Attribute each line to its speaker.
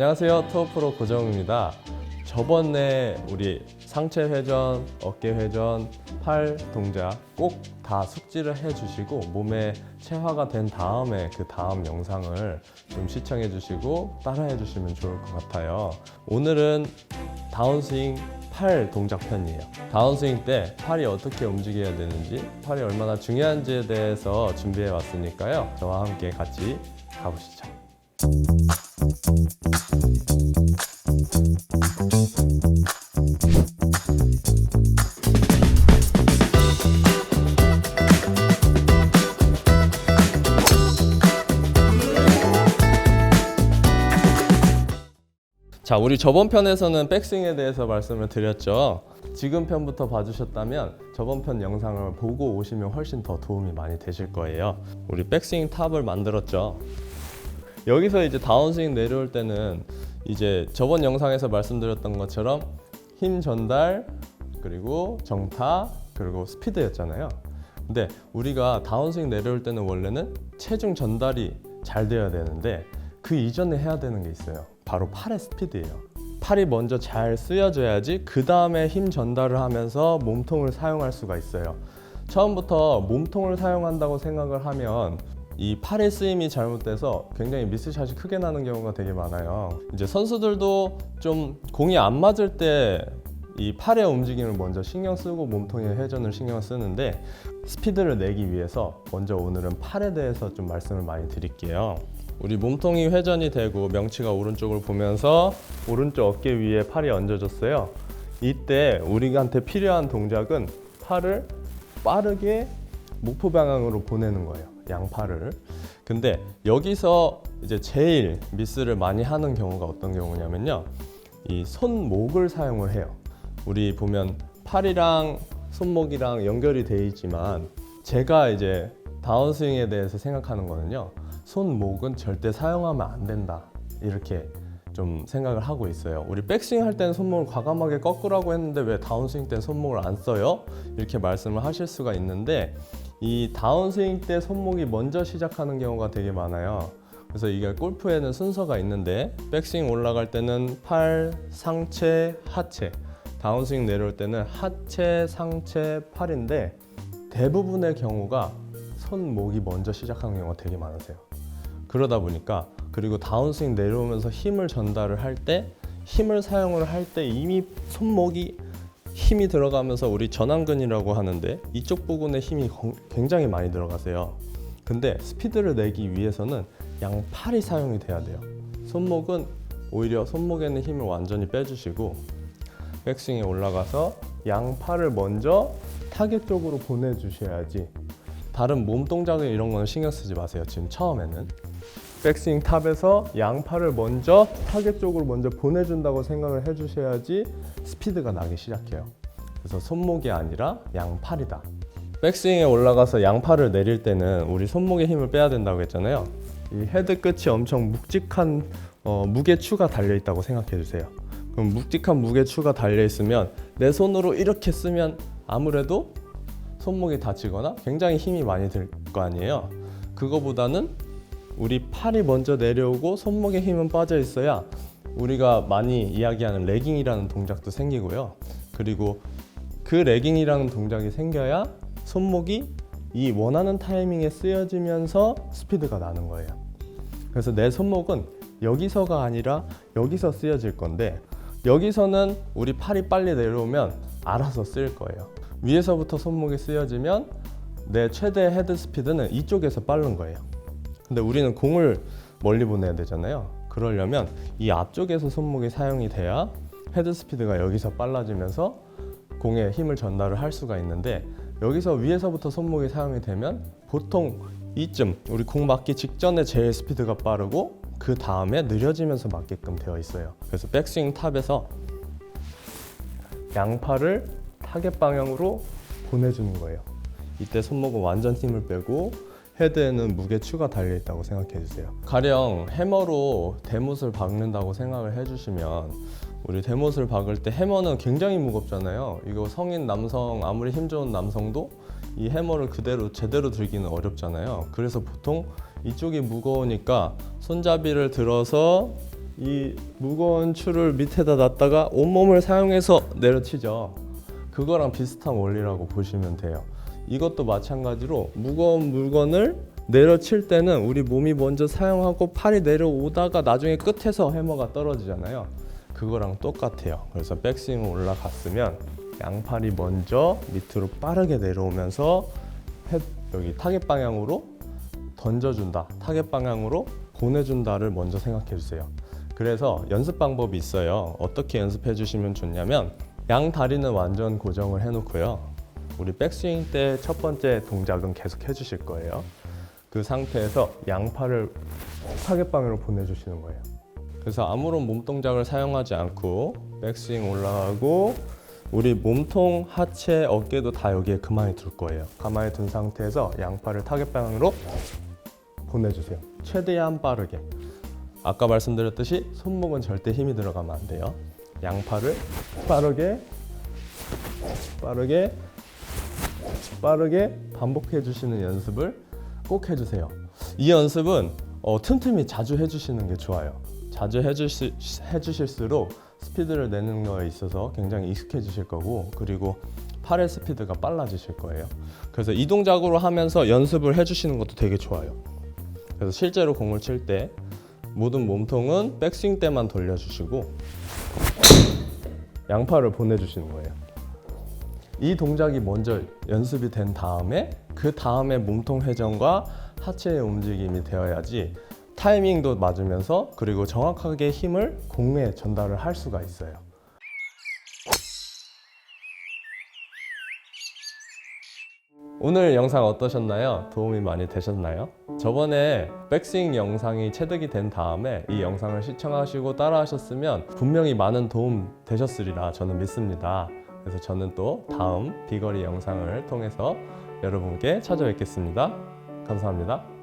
Speaker 1: 안녕하세요. 투어프로 고정입니다. 저번에 우리 상체 회전, 어깨 회전, 팔 동작 꼭 다 숙지를 해주시고 몸에 체화가 된 다음에 그 다음 영상을 좀 시청해 주시고 따라해 주시면 좋을 것 같아요. 오늘은 다운스윙 팔 동작 편이에요. 다운스윙 때 팔이 어떻게 움직여야 되는지 팔이 얼마나 중요한지에 대해서 준비해 왔으니까요. 저와 함께 같이 가보시죠 자, 우리 저번 편에서는 백스윙에 대해서 말씀을 드렸죠. 지금 편부터 봐주셨다면 저번 편 영상을 보고 오시면 훨씬 더 도움이 많이 되실 거예요. 우리 백스윙 탑을 만들었죠. 여기서 이제 다운스윙 내려올 때는 이제 저번 영상에서 말씀드렸던 것처럼 힘 전달 그리고 정타 그리고 스피드였잖아요. 근데 우리가 다운스윙 내려올 때는 원래는 체중 전달이 잘 돼야 되는데 그 이전에 해야 되는 게 있어요. 바로 팔의 스피드예요. 팔이 먼저 잘 쓰여져야지 그 다음에 힘 전달을 하면서 몸통을 사용할 수가 있어요. 처음부터 몸통을 사용한다고 생각을 하면 이 팔의 쓰임이 잘못돼서 굉장히 미스샷이 크게 나는 경우가 되게 많아요. 이제 선수들도 좀 공이 안 맞을 때 이 팔의 움직임을 먼저 신경 쓰고 몸통의 회전을 신경 쓰는데 스피드를 내기 위해서 먼저 오늘은 팔에 대해서 좀 말씀을 많이 드릴게요. 우리 몸통이 회전이 되고 명치가 오른쪽을 보면서 오른쪽 어깨 위에 팔이 얹어졌어요. 이때 우리한테 필요한 동작은 팔을 빠르게 목표 방향으로 보내는 거예요. 양팔을. 근데 여기서 이제 제일 미스를 많이 하는 경우가 어떤 경우냐면요. 이 손목을 사용을 해요. 우리 보면 팔이랑 손목이랑 연결이 돼 있지만 제가 이제 다운스윙에 대해서 생각하는 거는요. 손목은 절대 사용하면 안 된다. 이렇게 좀 생각을 하고 있어요. 우리 백스윙 할 때는 손목을 과감하게 꺾으라고 했는데 왜 다운스윙 때는 손목을 안 써요? 이렇게 말씀을 하실 수가 있는데 이 다운스윙 때 손목이 먼저 시작하는 경우가 되게 많아요. 그래서 이게 골프에는 순서가 있는데 백스윙 올라갈 때는 팔, 상체, 하체 다운스윙 내려올 때는 하체, 상체, 팔인데 대부분의 경우가 손목이 먼저 시작하는 경우가 되게 많으세요. 그러다 보니까 그리고 다운스윙 내려오면서 힘을 전달을 할 때 힘을 사용을 할 때 이미 손목이 힘이 들어가면서 우리 전완근이라고 하는데 이쪽 부분에 힘이 거- 굉장히 많이 들어가세요. 근데 스피드를 내기 위해서는 양팔이 사용이 돼야 돼요. 손목은 오히려 손목에는 힘을 완전히 빼주시고 백스윙에 올라가서 양팔을 먼저 타겟 쪽으로 보내주셔야지 다른 몸 동작을 이런 거는 신경 쓰지 마세요. 지금 처음에는 백스윙 탑에서 양팔을 먼저 타겟 쪽으로 먼저 보내준다고 생각을 해주셔야지 스피드가 나기 시작해요. 그래서 손목이 아니라 양팔이다. 백스윙에 올라가서 양팔을 내릴 때는 우리 손목에 힘을 빼야 된다고 했잖아요. 이 헤드 끝이 엄청 묵직한 어, 무게추가 달려 있다고 생각해 주세요. 그럼 묵직한 무게추가 달려 있으면 내 손으로 이렇게 쓰면 아무래도 손목이 다치거나 굉장히 힘이 많이 들 거 아니에요. 그거보다는 우리 팔이 먼저 내려오고 손목에 힘은 빠져 있어야 우리가 많이 이야기하는 레깅이라는 동작도 생기고요. 그리고 그 레깅이라는 동작이 생겨야 손목이 이 원하는 타이밍에 쓰여지면서 스피드가 나는 거예요. 그래서 내 손목은 여기서가 아니라 여기서 쓰여질 건데 여기서는 우리 팔이 빨리 내려오면 알아서 쓸 거예요. 위에서부터 손목이 쓰여지면 내 최대 헤드 스피드는 이쪽에서 빠른 거예요. 근데 우리는 공을 멀리 보내야 되잖아요. 그러려면 이 앞쪽에서 손목이 사용이 돼야 헤드 스피드가 여기서 빨라지면서 공에 힘을 전달을 할 수가 있는데 여기서 위에서부터 손목이 사용이 되면 보통 이쯤 우리 공 맞기 직전에 제일 스피드가 빠르고 그 다음에 느려지면서 맞게끔 되어 있어요. 그래서 백스윙 탑에서 양팔을 타겟 방향으로 보내주는 거예요. 이때 손목은 완전 힘을 빼고 헤드에는 무게추가 달려 있다고 생각해 주세요. 가령 해머로 대못을 박는다고 생각을 해주시면 우리 대못을 박을 때 해머는 굉장히 무겁잖아요. 이거 성인 남성 아무리 힘 좋은 남성도 이 해머를 그대로 제대로 들기는 어렵잖아요. 그래서 보통 이쪽이 무거우니까 손잡이를 들어서 이 무거운 추를 밑에다 놨다가 온몸을 사용해서 내려치죠. 그거랑 비슷한 원리라고 보시면 돼요. 이것도 마찬가지로 무거운 물건을 내려칠 때는 우리 몸이 먼저 사용하고 팔이 내려오다가 나중에 끝에서 해머가 떨어지잖아요. 그거랑 똑같아요. 그래서 백스윙 올라갔으면 양팔이 먼저 밑으로 빠르게 내려오면서 헤- 여기 타겟 방향으로 던져준다. 타겟 방향으로 보내준다를 먼저 생각해 주세요. 그래서 연습 방법이 있어요. 어떻게 연습해 주시면 좋냐면 양 다리는 완전 고정을 해놓고요. 우리 백스윙 때 첫 번째 동작은 계속 해주실 거예요. 그 상태에서 양팔을 타겟 방향으로 보내주시는 거예요. 그래서 아무런 몸 동작을 사용하지 않고 백스윙 올라가고 우리 몸통, 하체, 어깨도 다 여기에 가만히 둘 거예요. 가만히 둔 상태에서 양팔을 타겟 방향으로 보내주세요. 최대한 빠르게. 아까 말씀드렸듯이 손목은 절대 힘이 들어가면 안 돼요. 양팔을 빠르게, 빠르게, 빠르게 반복해 주시는 연습을 꼭 해주세요. 이 연습은 어, 틈틈이 자주 해주시는 게 좋아요. 자주 해주시, 해주실수록 스피드를 내는 거에 있어서 굉장히 익숙해지실 거고 그리고 팔의 스피드가 빨라지실 거예요. 그래서 이 동작으로 하면서 연습을 해주시는 것도 되게 좋아요. 그래서 실제로 공을 칠 때 모든 몸통은 백스윙 때만 돌려주시고 양팔을 보내주시는 거예요. 이 동작이 먼저 연습이 된 다음에 그 다음에 몸통 회전과 하체의 움직임이 되어야지 타이밍도 맞으면서 그리고 정확하게 힘을 공에 전달을 할 수가 있어요. 오늘 영상 어떠셨나요? 도움이 많이 되셨나요? 저번에 백스윙 영상이 체득이 된 다음에 이 영상을 시청하시고 따라 하셨으면 분명히 많은 도움 되셨으리라 저는 믿습니다. 그래서 저는 또 다음 비거리 영상을 통해서 여러분께 찾아뵙겠습니다. 감사합니다.